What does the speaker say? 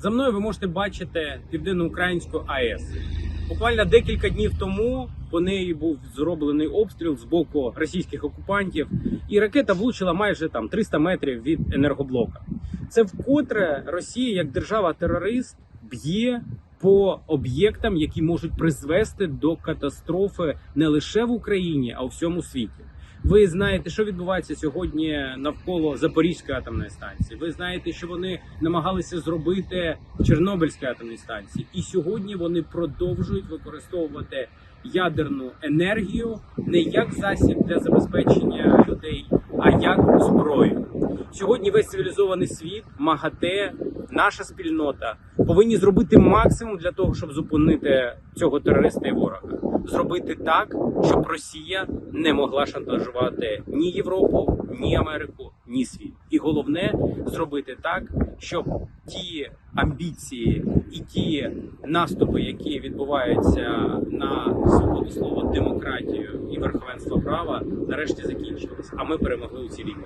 За мною ви можете бачити південноукраїнську АЕС. Буквально декілька днів тому по неї був зроблений обстріл з боку російських окупантів, і ракета влучила майже там 300 метрів від енергоблока. Це вкотре Росія, як держава-терорист, б'є по об'єктам, які можуть призвести до катастрофи не лише в Україні, а у всьому світі. Ви знаєте, що відбувається сьогодні навколо Запорізької атомної станції. Ви знаєте, що вони намагалися зробити в Чорнобильській атомній станції, і сьогодні вони продовжують використовувати ядерну енергію не як засіб для забезпечення людей, а як зброю. Сьогодні весь цивілізований світ, МАГАТЕ, наша спільнота повинні зробити максимум для того, щоб зупинити цього терориста і ворога. Зробити так, щоб Росія не могла шантажувати ні Європу, ні Америку, ні світ. І головне зробити так, щоб ті амбіції і ті наступи, які відбуваються на свободу слова, демократію і верховенство права, нарешті закінчились. А ми перемогли у цій війні.